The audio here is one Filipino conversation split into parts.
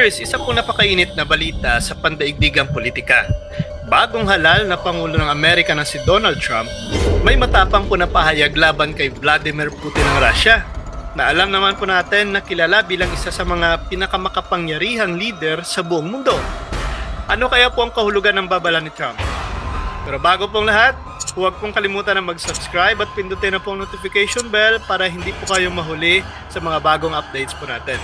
Kakurious, isa pong napakainit na balita sa pandaigdigang politika. Bagong halal na Pangulo ng Amerika na si Donald Trump, may matapang po na pahayag laban kay Vladimir Putin ng Russia. Na alam naman po natin na kilala bilang isa sa mga pinakamakapangyarihang leader sa buong mundo. Ano kaya po ang kahulugan ng babala ni Trump? Pero bago pong lahat, huwag pong kalimutan na mag-subscribe at pindutin na pong notification bell para hindi po kayong mahuli sa mga bagong updates po natin.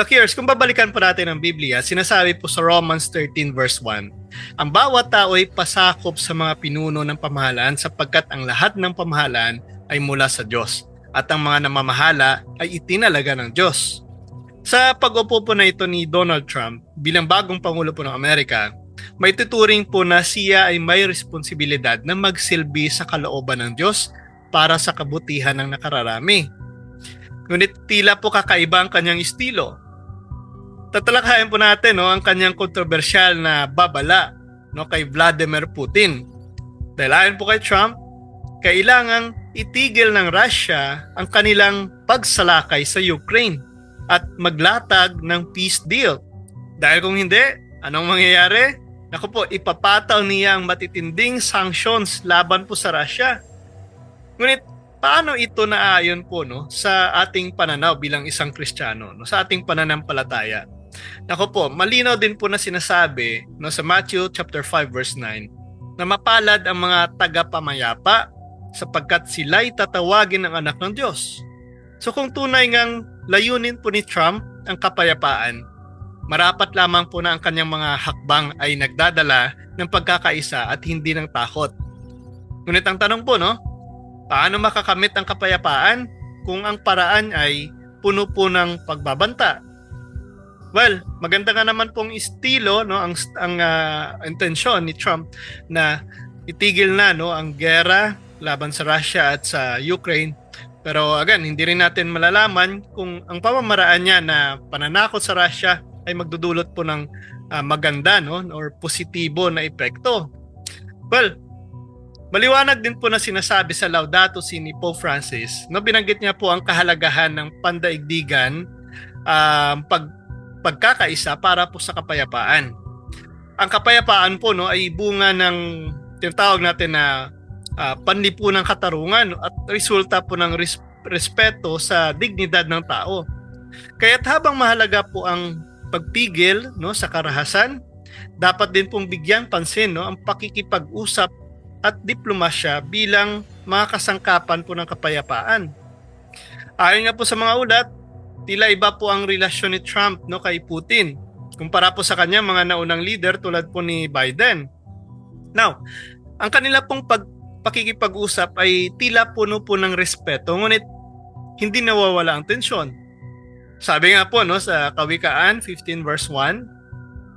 Kakiers, kung babalikan po natin ang Biblia, sinasabi po sa Romans 13 verse 1, ang bawat tao ay pasakop sa mga pinuno ng pamahalaan sapagkat ang lahat ng pamahalaan ay mula sa Diyos at ang mga namamahala ay itinalaga ng Diyos. Sa pag-upo po na ito ni Donald Trump bilang bagong Pangulo po ng Amerika, may tuturing po na siya ay may responsibilidad na magsilbi sa kalooban ng Diyos para sa kabutihan ng nakararami. Ngunit tila po kakaiba ang kanyang estilo. Tatalakayin po natin no, ang kanyang kontrobersyal na babala no, kay Vladimir Putin. Dahil ayon po kay Trump, kailangang itigil ng Russia ang kanilang pagsalakay sa Ukraine at maglatag ng peace deal. Dahil kung hindi, anong mangyayari? Naku po, ipapataw niya ang matitinding sanctions laban po sa Russia. Ngunit paano ito naaayon po no sa ating pananaw bilang isang Kristiyano, no sa ating pananampalataya? Nako po, malinaw din po na sinasabi no sa Matthew chapter 5 verse 9 na mapalad ang mga tagapamayapa sapagkat sila'y tatawagin ng anak ng Diyos. So kung tunay ngang layunin po ni Trump ang kapayapaan, marapat lamang po na ang kanyang mga hakbang ay nagdadala ng pagkakaisa at hindi ng takot. Ngunit ang tanong po, no, paano makakamit ang kapayapaan kung ang paraan ay puno po ng pagbabanta? Well, maganda nga naman pong estilo, no, ang ang ah, intensyon ni Trump na itigil na no ang gera laban sa Russia at sa Ukraine. Pero again, hindi rin natin malalaman kung ang pamamaraan niya na pananakot sa Russia ay magdudulot po ng ah, maganda no or positibo na epekto. Well, maliwanag din po na sinasabi sa Laudato Si ni Pope Francis, no binanggit niya po ang kahalagahan ng pandaigdigan um, pag pagkakaisa para po sa kapayapaan. Ang kapayapaan po no ay bunga ng tinatawag natin na uh, panlipunang katarungan at resulta po ng res- respeto sa dignidad ng tao. Kaya't habang mahalaga po ang pagpigil no sa karahasan, dapat din pong bigyan pansin no ang pakikipag-usap at diplomasya bilang mga kasangkapan po ng kapayapaan. Ayon nga po sa mga ulat, tila iba po ang relasyon ni Trump no kay Putin kumpara po sa kanya mga naunang leader tulad po ni Biden. Now, ang kanila pong pag pakikipag-usap ay tila puno po ng respeto ngunit hindi nawawala ang tensyon. Sabi nga po no sa Kawikaan 15 verse 1,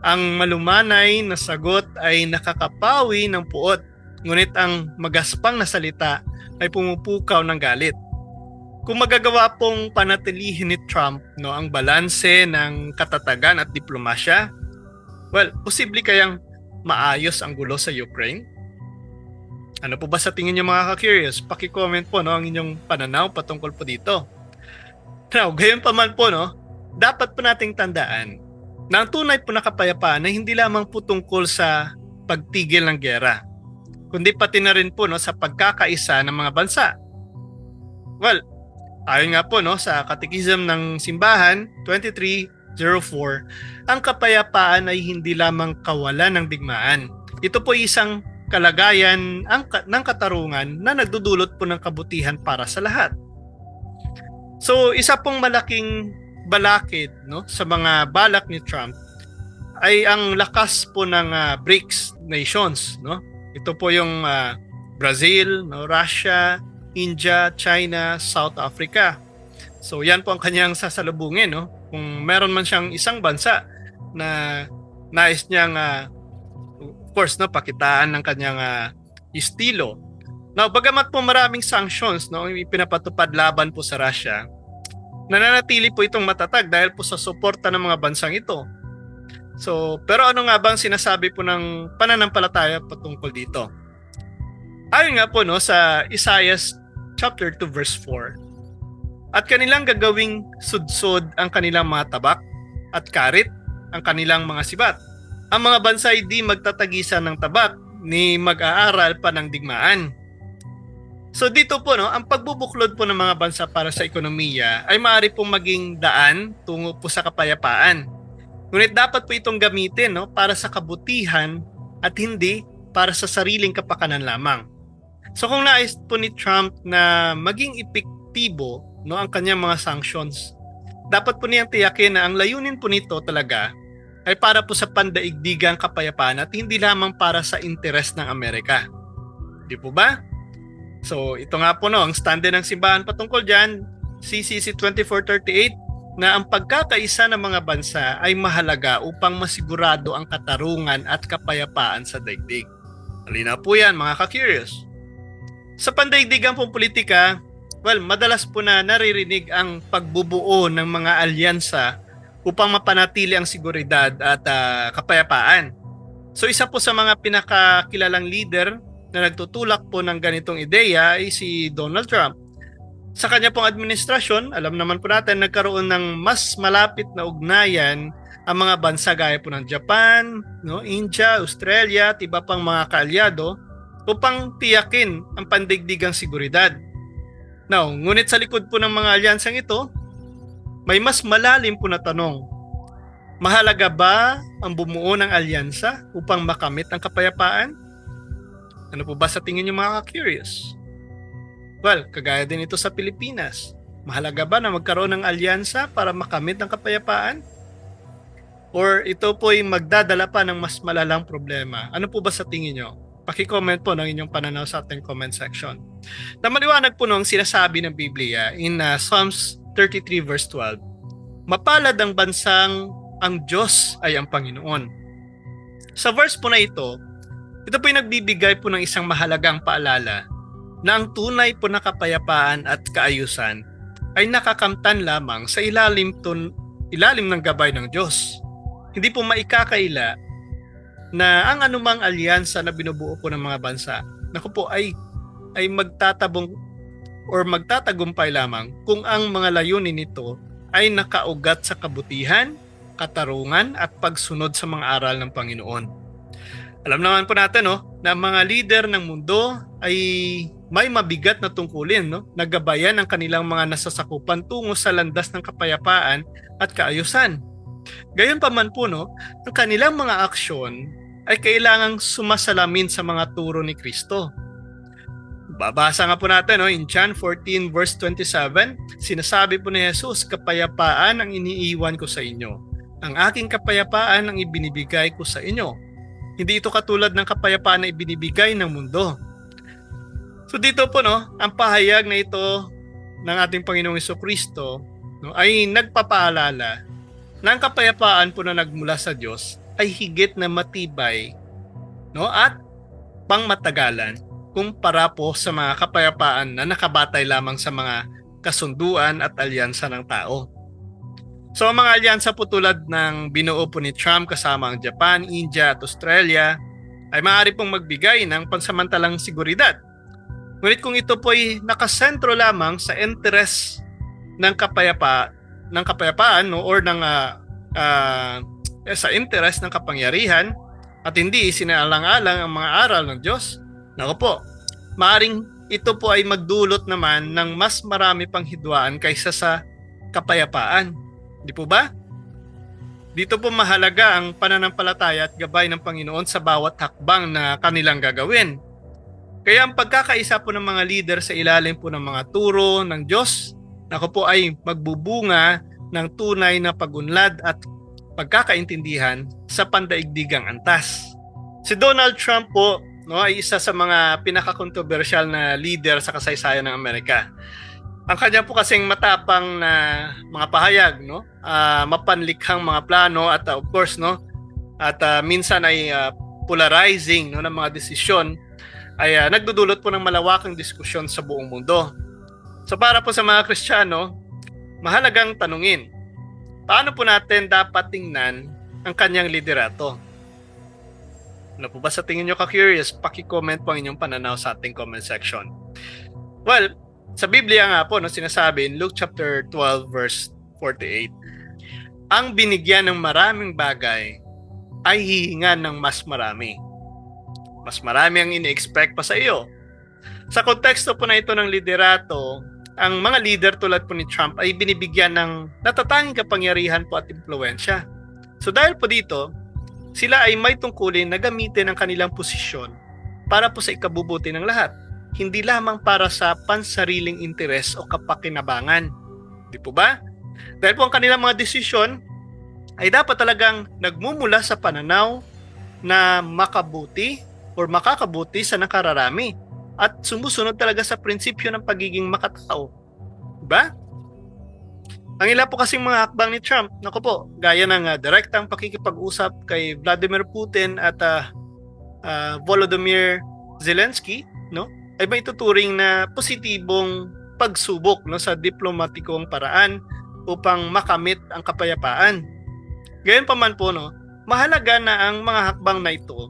ang malumanay na sagot ay nakakapawi ng puot, ngunit ang magaspang na salita ay pumupukaw ng galit. Kung magagawa pong panatilihin ni Trump no ang balanse ng katatagan at diplomasya, well, posible kayang maayos ang gulo sa Ukraine? Ano po ba sa tingin niyo mga ka-curious? Paki-comment po no ang inyong pananaw patungkol po dito. Now, gayon pa man po no, dapat po nating tandaan na ang tunay po na kapayapaan ay hindi lamang po tungkol sa pagtigil ng gera, kundi pati na rin po no sa pagkakaisa ng mga bansa. Well, ayon nga po no sa Katekism ng Simbahan 2304, ang kapayapaan ay hindi lamang kawalan ng digmaan. Ito po isang kalagayan ang, ng katarungan na nagdudulot po ng kabutihan para sa lahat. So, isa pong malaking balakid no sa mga balak ni Trump ay ang lakas po ng ah, BRICS nations, no? Ito po yung ah, Brazil, no, Russia, India, China, South Africa. So, yan po ang kanyang sasalubungin, no? Kung meron man siyang isang bansa na nais niyang ah, of course no pakitaan ng kanyang ah, estilo. Now, bagamat po maraming sanctions no ipinapatupad laban po sa Russia, nananatili po itong matatag dahil po sa suporta ng mga bansang ito. So, pero ano nga bang sinasabi po ng pananampalataya patungkol dito? Ayon nga po no sa Isaiah chapter 2 verse 4. at kanilang gagawing sudsod ang kanilang mga tabak at karit ang kanilang mga sibat. Ang mga bansa ay di magtatagisan ng tabak ni mag-aaral pa ng digmaan. So dito po no, ang pagbubuklod po ng mga bansa para sa ekonomiya ay maaari pong maging daan tungo po sa kapayapaan. Ngunit dapat po itong gamitin no para sa kabutihan at hindi para sa sariling kapakanan lamang. So kung nais po ni Trump na maging epektibo no ang kanyang mga sanctions, dapat po niyang tiyakin na ang layunin po nito talaga ay para po sa pandaigdigang kapayapaan at hindi lamang para sa interes ng Amerika. Di po ba? So ito nga po no, ang stand ng simbahan patungkol dyan, CCC 2438, na ang pagkakaisa ng mga bansa ay mahalaga upang masigurado ang katarungan at kapayapaan sa daigdig. Halina po yan mga ka-curious. Sa pandaigdigan pong politika, well, madalas po na naririnig ang pagbubuo ng mga alyansa upang mapanatili ang seguridad at ah, kapayapaan. So isa po sa mga pinakakilalang leader na nagtutulak po ng ganitong ideya ay si Donald Trump. Sa kanya pong administrasyon, alam naman po natin, nagkaroon ng mas malapit na ugnayan ang mga bansa gaya po ng Japan, no, India, Australia at iba pang mga kaalyado upang tiyakin ang pandigdigang seguridad. Now, ngunit sa likod po ng mga alyansang ito, may mas malalim po na tanong. Mahalaga ba ang bumuo ng alyansa upang makamit ang kapayapaan? Ano po ba sa tingin niyo mga curious? Well, kagaya din ito sa Pilipinas. Mahalaga ba na magkaroon ng alyansa para makamit ang kapayapaan? Or ito po ay magdadala pa ng mas malalang problema? Ano po ba sa tingin niyo? Paki-comment po ng inyong pananaw sa ating comment section. Na maliwanag po nung sinasabi ng Biblia in uh, Psalms 33 verse 12. Mapalad ang bansang ang Diyos ay ang Panginoon. Sa verse po na ito, ito po yung nagbibigay po ng isang mahalagang paalala na ang tunay po na kapayapaan at kaayusan ay nakakamtan lamang sa ilalim, tun, ilalim ng gabay ng Diyos. Hindi po maikakaila na ang anumang alyansa na binubuo po ng mga bansa, naku po ay ay magtatabong or magtatagumpay lamang kung ang mga layunin nito ay nakaugat sa kabutihan, katarungan at pagsunod sa mga aral ng Panginoon. Alam naman po natin no, na ang mga leader ng mundo ay may mabigat na tungkulin no, nagabayan ang kanilang mga nasasakupan tungo sa landas ng kapayapaan at kaayusan. Gayon pa man po no, ang kanilang mga aksyon ay kailangang sumasalamin sa mga turo ni Kristo. Babasa nga po natin no, in John 14 verse 27, sinasabi po ni Jesus, kapayapaan ang iniiwan ko sa inyo. Ang aking kapayapaan ang ibinibigay ko sa inyo. Hindi ito katulad ng kapayapaan na ibinibigay ng mundo. So dito po no, ang pahayag na ito ng ating Panginoong Iso Kristo no, ay nagpapaalala na ang kapayapaan po na nagmula sa Diyos ay higit na matibay no, at pangmatagalan kumpara po sa mga kapayapaan na nakabatay lamang sa mga kasunduan at alyansa ng tao. So ang mga alyansa po tulad ng binuo po ni Trump kasama ang Japan, India at Australia ay maaari pong magbigay ng pansamantalang seguridad. Ngunit kung ito po ay nakasentro lamang sa interes ng kapayapa ng kapayapaan no, or ng uh, uh, sa interes ng kapangyarihan at hindi isinaalang-alang ang mga aral ng Diyos, nako po, maaring ito po ay magdulot naman ng mas marami pang hidwaan kaysa sa kapayapaan. Di po ba? Dito po mahalaga ang pananampalataya at gabay ng Panginoon sa bawat hakbang na kanilang gagawin. Kaya ang pagkakaisa po ng mga leader sa ilalim po ng mga turo ng Diyos, nako po ay magbubunga ng tunay na pagunlad at pagkakaintindihan sa pandaigdigang antas. Si Donald Trump po no, ay isa sa mga pinaka-controversial na leader sa kasaysayan ng Amerika ang kanya po kasing matapang na mga pahayag no uh, mapanlikhang mga plano at uh, of course no at uh, minsan ay uh, polarizing no ng mga desisyon ay uh, nagdudulot po ng malawakang diskusyon sa buong mundo. So para po sa mga Kristiyano, mahalagang tanungin, paano po natin dapat tingnan ang kanyang liderato? Ano po ba sa tingin nyo ka-curious? Paki-comment po ang inyong pananaw sa ating comment section. Well, Sa Biblia nga po, no, sinasabi in Luke chapter 12 verse 48, ang binigyan ng maraming bagay ay hihingan ng mas marami. Mas marami ang ini-expect pa sa iyo. Sa konteksto po na ito ng liderato, ang mga leader tulad po ni Trump ay binibigyan ng natatanging kapangyarihan po at impluensya. So dahil po dito, sila ay may tungkulin na gamitin ang kanilang posisyon para po sa ikabubuti ng lahat. Hindi lamang para sa pansariling interes o kapakinabangan. Di po ba? Dahil po ang kanilang mga desisyon ay dapat talagang nagmumula sa pananaw na makabuti or makakabuti sa nakararami at sumusunod talaga sa prinsipyo ng pagiging makatao. Diba? Ang ilan po kasing mga hakbang ni Trump, nako po, gaya ng uh, direktang pakikipag-usap kay Vladimir Putin at uh, uh, Volodymyr Zelensky, no? Ay may tuturing na positibong pagsubok no sa diplomatikong paraan upang makamit ang kapayapaan. Gayon pa man po no, mahalaga na ang mga hakbang na ito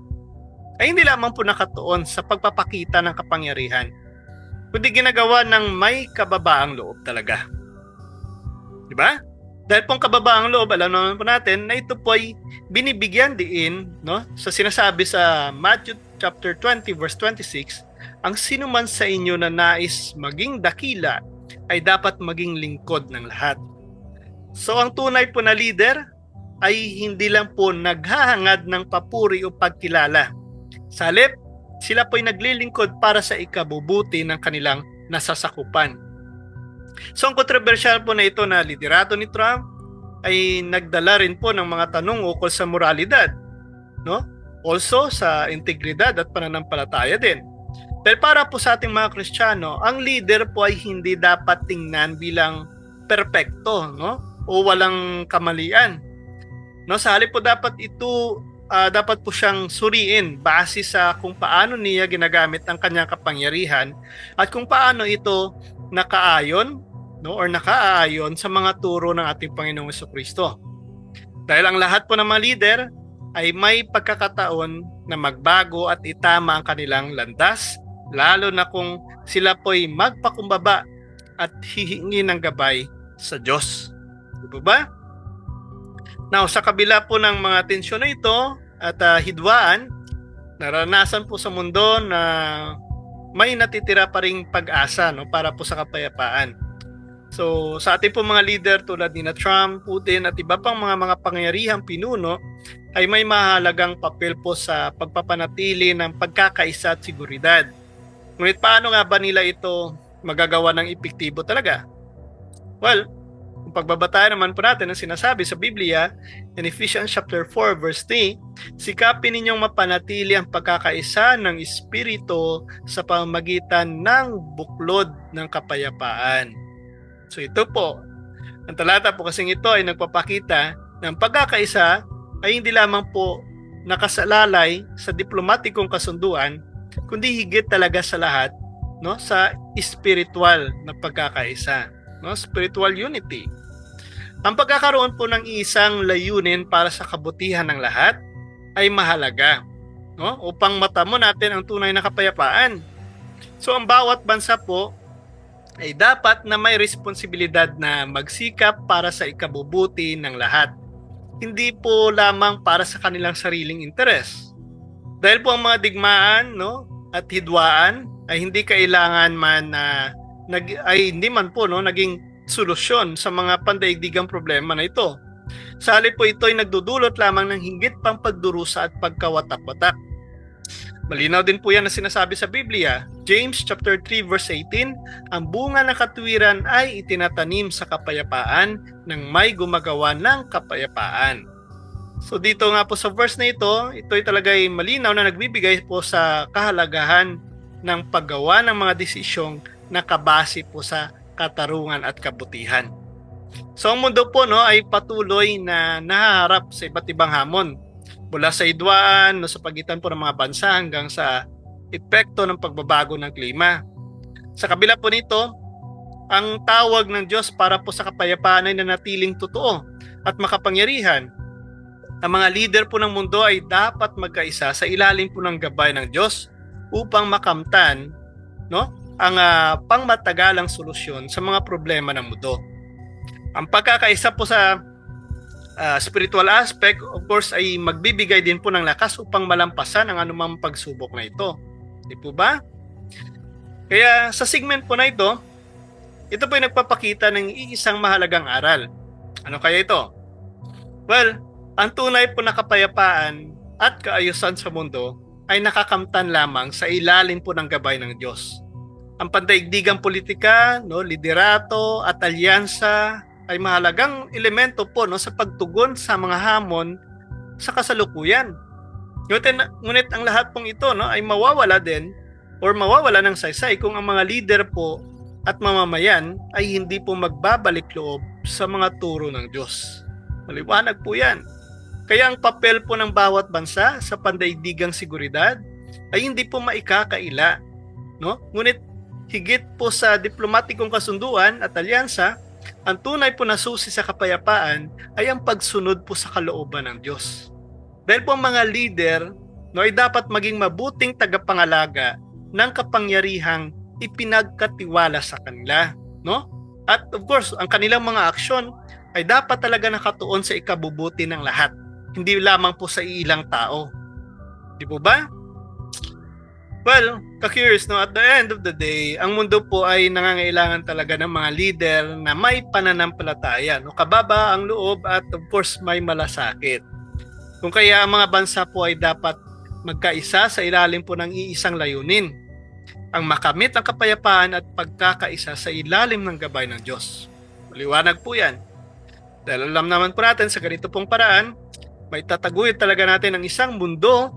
ay hindi lamang po nakatuon sa pagpapakita ng kapangyarihan, kundi ginagawa ng may kababaang loob talaga. Di ba? Dahil pong kababaang loob, alam naman po natin na ito po ay binibigyan diin no, sa sinasabi sa Matthew chapter 20 verse 26, ang sino man sa inyo na nais maging dakila ay dapat maging lingkod ng lahat. So ang tunay po na leader ay hindi lang po naghahangad ng papuri o pagkilala. Sa halip, sila po ay naglilingkod para sa ikabubuti ng kanilang nasasakupan. So ang kontrobersyal po na ito na liderato ni Trump ay nagdala rin po ng mga tanong ukol sa moralidad, no? Also sa integridad at pananampalataya din. Dahil para po sa ating mga Kristiyano, ang leader po ay hindi dapat tingnan bilang perpekto, no? O walang kamalian. No, sa halip po dapat ito uh, dapat po siyang suriin base sa kung paano niya ginagamit ang kanyang kapangyarihan at kung paano ito nakaayon no or nakaayon sa mga turo ng ating Panginoong Kristo. Dahil ang lahat po ng mga leader ay may pagkakataon na magbago at itama ang kanilang landas lalo na kung sila po'y magpakumbaba at hihingi ng gabay sa Diyos. Di ba? Now, sa kabila po ng mga tensyon na ito at uh, hidwaan, naranasan po sa mundo na may natitira pa ring pag-asa no, para po sa kapayapaan. So, sa ating po mga leader tulad ni na Trump, Putin at iba pang mga mga pangyarihang pinuno ay may mahalagang papel po sa pagpapanatili ng pagkakaisa at seguridad. Ngunit paano nga ba nila ito magagawa ng epektibo talaga? Well, pagbabatayan naman po natin ang sinasabi sa Biblia in Ephesians chapter 4 verse 3, sikapin ninyong mapanatili ang pagkakaisa ng Espiritu sa pamamagitan ng buklod ng kapayapaan. So ito po, ang talata po kasing ito ay nagpapakita ng pagkakaisa ay hindi lamang po nakasalalay sa diplomatikong kasunduan, kundi higit talaga sa lahat no sa spiritual na pagkakaisa, no spiritual unity. Ang pagkakaroon po ng isang layunin para sa kabutihan ng lahat ay mahalaga no upang matamo natin ang tunay na kapayapaan. So ang bawat bansa po ay dapat na may responsibilidad na magsikap para sa ikabubuti ng lahat. Hindi po lamang para sa kanilang sariling interes. Dahil po ang mga digmaan no, at hidwaan ay hindi kailangan man na nag, ay hindi man po no, naging solusyon sa mga pandaigdigang problema na ito. Sa halip po ito ay nagdudulot lamang ng hinggit pang pagdurusa at pagkawatak-watak. Malinaw din po yan na sinasabi sa Biblia. James chapter 3 verse 18, ang bunga ng katwiran ay itinatanim sa kapayapaan ng may gumagawa ng kapayapaan. So dito nga po sa verse na ito, ito ay talaga ay malinaw na nagbibigay po sa kahalagahan ng paggawa ng mga desisyong nakabase po sa katarungan at kabutihan. So ang mundo po no ay patuloy na nahaharap sa iba't ibang hamon mula sa idwaan no, sa pagitan po ng mga bansa hanggang sa epekto ng pagbabago ng klima. Sa kabila po nito, ang tawag ng Diyos para po sa kapayapaan ay nanatiling totoo at makapangyarihan. Ang mga leader po ng mundo ay dapat magkaisa sa ilalim po ng gabay ng Diyos upang makamtan no, ang ah, pangmatagalang solusyon sa mga problema ng mundo. Ang pagkakaisa po sa ah, spiritual aspect, of course, ay magbibigay din po ng lakas upang malampasan ang anumang pagsubok na ito. Di po ba? Kaya sa segment po na ito, ito po ay nagpapakita ng iisang mahalagang aral. Ano kaya ito? Well, ang tunay po na kapayapaan at kaayusan sa mundo ay nakakamtan lamang sa ilalim po ng gabay ng Diyos. Ang pandaigdigang politika, no, liderato at alyansa ay mahalagang elemento po no, sa pagtugon sa mga hamon sa kasalukuyan. Ngunit, ngunit ang lahat pong ito no, ay mawawala din or mawawala ng saysay kung ang mga leader po at mamamayan ay hindi po magbabalik loob sa mga turo ng Diyos. Maliwanag po yan. Kaya ang papel po ng bawat bansa sa pandaigdigang seguridad ay hindi po maikakaila. No? Ngunit higit po sa diplomatikong kasunduan at alyansa, ang tunay po na susi sa kapayapaan ay ang pagsunod po sa kalooban ng Diyos. Dahil po ang mga leader no, ay dapat maging mabuting tagapangalaga ng kapangyarihang ipinagkatiwala sa kanila, no? At of course, ang kanilang mga aksyon ay dapat talaga nakatuon sa ikabubuti ng lahat, hindi lamang po sa ilang tao. Di po ba? Well, ka-curious, no? At the end of the day, ang mundo po ay nangangailangan talaga ng mga leader na may pananampalataya, no? Kababa ang loob at of course may malasakit. Kung kaya ang mga bansa po ay dapat magkaisa sa ilalim po ng iisang layunin, ang makamit ang kapayapaan at pagkakaisa sa ilalim ng gabay ng Diyos. Maliwanag po yan. Dahil alam naman po natin sa ganito pong paraan, may tataguyod talaga natin ang isang mundo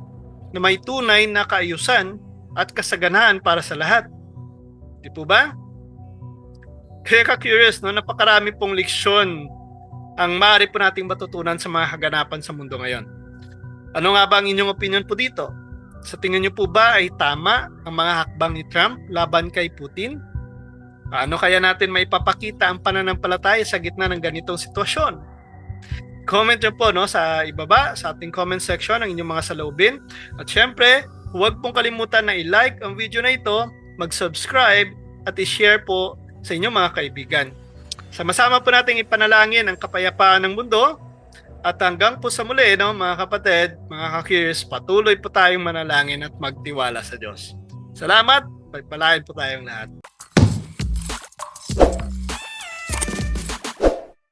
na may tunay na kaayusan at kasaganaan para sa lahat. Di po ba? Kaya ka-curious, no? napakarami pong leksyon ang maaari po nating matutunan sa mga kaganapan sa mundo ngayon. Ano nga ba ang inyong opinion po dito? Sa tingin niyo po ba ay tama ang mga hakbang ni Trump laban kay Putin? Ano kaya natin maipapakita ang pananampalataya sa gitna ng ganitong sitwasyon? Comment nyo po no, sa ibaba, sa ating comment section ang inyong mga saloobin. At syempre, huwag pong kalimutan na i-like ang video na ito, mag-subscribe, at i-share po sa inyong mga kaibigan. Sama-sama po nating ipanalangin ang kapayapaan ng mundo at hanggang po sa muli, no, mga kapatid, mga kakirious, patuloy po tayong manalangin at magtiwala sa Diyos. Salamat, pagpalain po tayong lahat.